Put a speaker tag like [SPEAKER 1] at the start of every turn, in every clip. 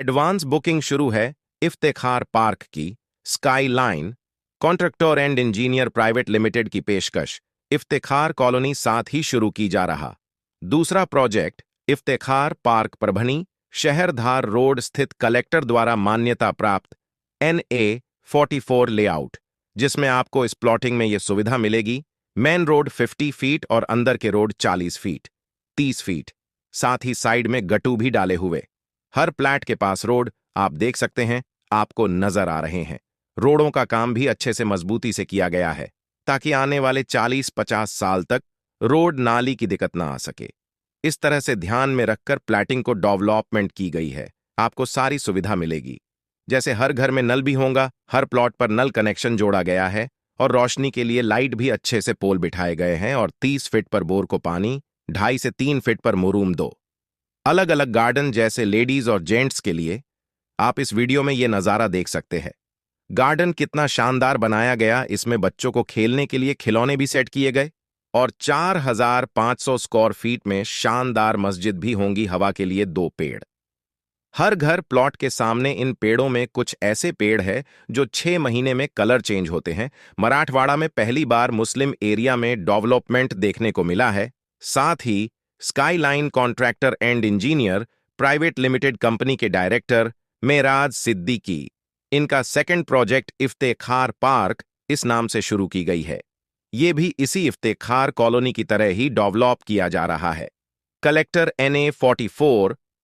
[SPEAKER 1] Advance booking शुरू है Iftekhar park की sky line contractor and engineer private limited की पेशकश, इफ्तेखार कॉलोनी साथ ही शुरू की जा रहा। दूसरा प्रोजेक्ट, इफ्तेखार पार्क परभनी, शहरधार रोड स्थित कलेक्टर द्वारा मान्यता प्राप्त N A forty four layout, जिसमें आपको इस प्लॉटिंग में यह सुविधा मिलेगी, मेन रोड 50 फीट और अंदर के रोड 40 फीट 30 फीट, साथ ही साइड में गटू भी डाले हुए। हर प्लैट के पास रोड, आप देख सकते हैं, आपको नज़र आ रहे हैं। रोडों का काम भी अच्छे से मजबूती से किया गया है, ताकि आने वाले 40-50 साल तक रोड नाली की दिक्कत ना आ सके। इस तरह से ध्यान में रखकर प्लैटिंग को डेवलपमेंट की गई है, आपको सारी सुविधा मिलेगी। जैसे हर घर में नल भी होगा, हर प्लॉट पर नल कनेक्शन जोड़ा गया है और रोशनी के लिए लाइट भी अच्छे से पोल बिठाए गए हैं और 30 फीट पर बोर को पानी, ढाई से तीन फीट पर मुरूम दो। अलग अलग गार्डन जैसे लेडीज़ और जेंट्स के लिए आप इस वीडियो में ये नज़ारा देख सकते हैं। गार्डन कितना शानदार बनाया गया इसमें बच्चों को खेलने के लिए खिलौने भी सेट किए गए और 4,500 स्क्वायर फीट में शानदार मस्जिद भी होंगी हवा के लिए दो पेड़। हर घर प्लॉट के सामने इन पेड़ों में कुछ ऐसे पेड़ है जो छह महीने में कलर चेंज होते हैं। मराठवाड़ा में पहली बार मुस्लिम एरिया में डेवलपमेंट देखने को मिला है। साथ ही skyline contractor and engineer private limited company K director Meraj Siddiqui. इनका सेकंड प्रोजेक्ट इफ्तेखार पार्क इस नाम से शुरू की गई है। ये भी इसी इफ्तेखार कॉलोनी की तरह ही डेवलप किया जा रहा है। कलेक्टर एन ए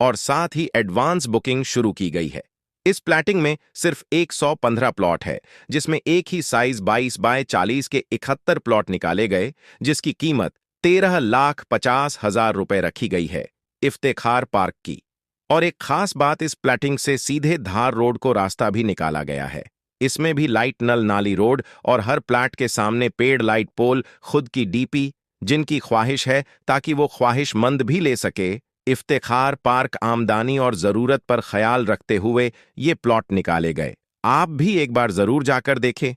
[SPEAKER 1] और साथ ही एडवांस बुकिंग शुरू की गई है। इस प्लैटिंग में सिर्फ़ 115 प्लॉट है, जिसमें एक ही साइज़ 22 बाय 40 के इकहत्तर प्लॉट निकाले गए, जिसकी कीमत तेरह लाख पचास हज़ार रुपए रखी गई है, इफ्तेखार पार्क की। और एक खास बात इस प्लैटिंग से सीधे धार रोड को रास्ता भी निकाला गया है। इसमें भी लाइट नल नाली रोड और हर प्लाट के सामने पेड़ लाइट पोल, खुद की डीपी, जिनकी ख्वाहिश है ताकि वो ख्वाहिशमंद भी ले सके, इफ्तेखार पार्क आमदानी और ज़रूरत पर ख्याल रखते हुए ये प्लॉट निकाले गए। आप भी एक बार ज़रूर जाकर देखें।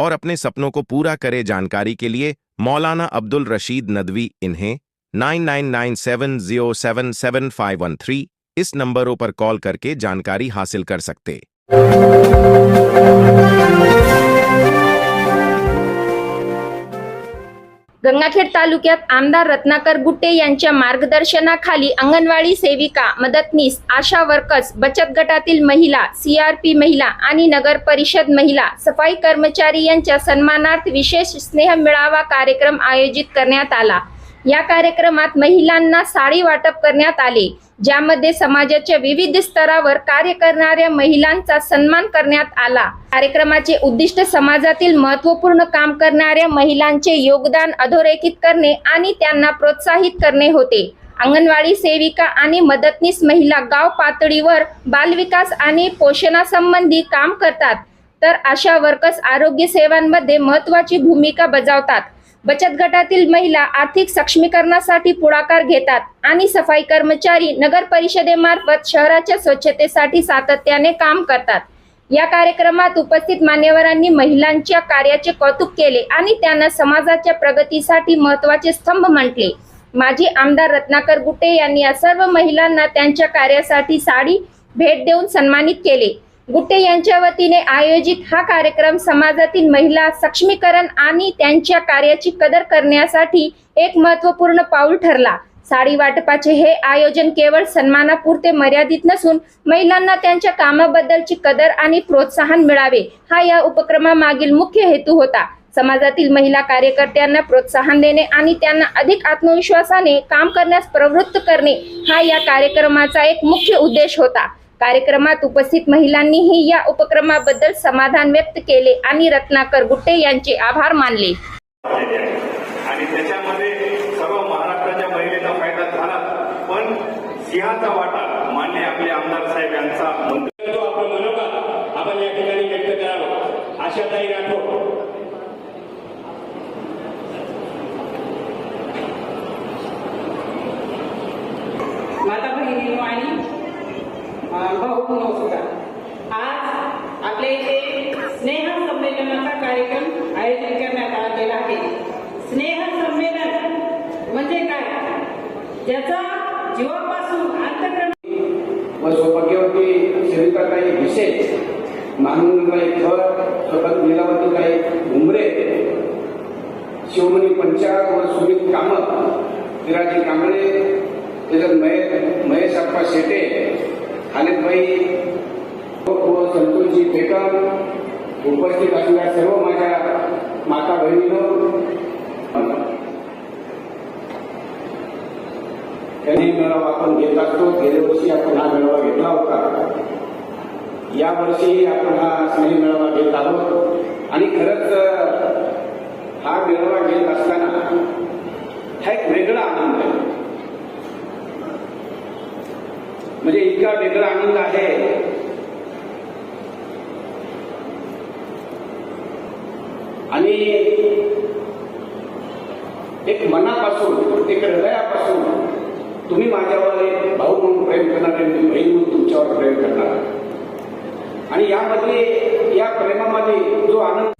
[SPEAKER 1] और अपने सपनों को पूरा करे जानकारी के लिए मौलाना अब्दुल रशीद नदवी इन्हें nine nine nine seven zero seven seven five one three इस नंबरों पर कॉल करके जानकारी हासिल कर सकते।
[SPEAKER 2] गंगाखेड तालुक्यात आमदार रत्नाकर गुट्टे यांच्या मार्गदर्शनाखाली अंगणवाडी सेविका मदतनीस आशा वर्कर्स बचत गटातील महिला सीआरपी महिला आणि नगर परिषद महिला सफाई कर्मचारी यांच्या सन्मानार्थ विशेष स्नेह मेळावा कार्यक्रम आयोजित करण्यात आला. या कार्यक्रमात महिलांना साडी वाटप करण्यात आले ज्यामध्ये समाजाच्या विविध स्तरावर कार्य करणाऱ्या महिलांचा सन्मान करण्यात आला. कार्यक्रमाचे उद्दिष्ट समाजातील महत्त्वपूर्ण काम करणाऱ्या महिलांचे योगदान अधोरेखित करणे आणि त्यांना प्रोत्साहित करणे होते. अंगणवाडी सेविका आणि मदतनीस महिला गाव पातळीवर बालविकास आणि पोषणासंबंधी काम करतात. तर अशा वर्कर्स आरोग्य सेवांमध्ये महत्त्वाची भूमिका बजावतात. बचत गटातील महिला आर्थिक सक्षमीकरणासाठी पुढाकार घेतात आणि सफाई कर्मचारी नगर परिषदेमार्फत शहराच्या स्वच्छतेसाठी सातत्याने काम करतात. या कार्यक्रमात उपस्थित मान्यवरांनी महिलांच्या कार्याचे कौतुक केले आणि त्यांना समाजाच्या प्रगतीसाठी महत्त्वाचे स्तंभ म्हटले. माजी आमदार रत्नाकर गुटे यांनी या सर्व महिलांना त्यांच्या कार्यासाठी साडी भेट देऊन सन्मानित केले. गुट्टे यांच्या वतीने आयोजित हा कार्यक्रम समाजातील महिला सक्षमीकरण आणि त्यांच्या कार्याची कदर करण्यासाठी एक महत्त्वपूर्ण पाऊल ठरला. साडी वाटपाचे हे आयोजन केवळ सन्मानापुरते मर्यादित नसून महिलांना त्यांच्या कामाबद्दलची कदर आणि प्रोत्साहन मिळावे हा या उपक्रमामागील मुख्य हेतू होता. समाजातील महिला कार्यकर्त्यांना प्रोत्साहन देणे आणि त्यांना अधिक आत्मविश्वासाने काम करण्यास प्रवृत्त करणे हा या कार्यक्रमाचा एक मुख्य उद्देश होता. कार्यक्रमात उपस्थित महिलांनीही या उपक्रमाबद्दल समाधान व्यक्त केले आणि रत्नाकर गुट्टे यांचे आभार मानले.
[SPEAKER 3] आणि त्याच्यामध्ये सर्व महाराष्ट्राच्या महिलेचा फायदा झाला. पण सिंहाचा वाटा मान्य आपले आमदार साहेब यांचा
[SPEAKER 4] आपलं मनोगत आपण या ठिकाणी व्यक्त करावं. आशाताई राठोड
[SPEAKER 5] माता बहिणींनो आणि भाऊ सुद्धा आज आपल्या इथे स्नेह संमेलनाचा कार्यक्रम आयोजित करण्यात आलेला आहे. स्नेह संमेलन म्हणजे काय? ज्याचा जीवापासून अंतकरण
[SPEAKER 6] व सौभाग्यवती पैसे मानूनला एक थर स्वतः लीलावतीला काही घुमरे शिवमणी पंचायत व सुमित कामत विराजी कांबळे त्याच्यात महेश महेश अप्पा शेटे खालिदबाई व हो, हो, संतोषजी पेटन उपस्थित असलेल्या सर्व माझ्या माता बहिणीनं त्यांनी मेळावा आपण घेत असतो. गेल्या वर्षी आपण हा मेळावा घेतला होता. या वर्षी आपण हा स्नेह मेळावा घेत आहोत. आणि खरंच हा मेळावा घेत असताना हा एक वेगळा आनंद आहे म्हणजे इतका वेगळा आनंद आहे. आणि एक मनापासून एक हृदयापासून तुम्ही माझ्यावर एक भाऊ म्हणून प्रेम करणार आणि मी बहीण म्हणून तुमच्यावर प्रेम करणार. आणि यामध्ये या प्रेमामध्ये जो आनंद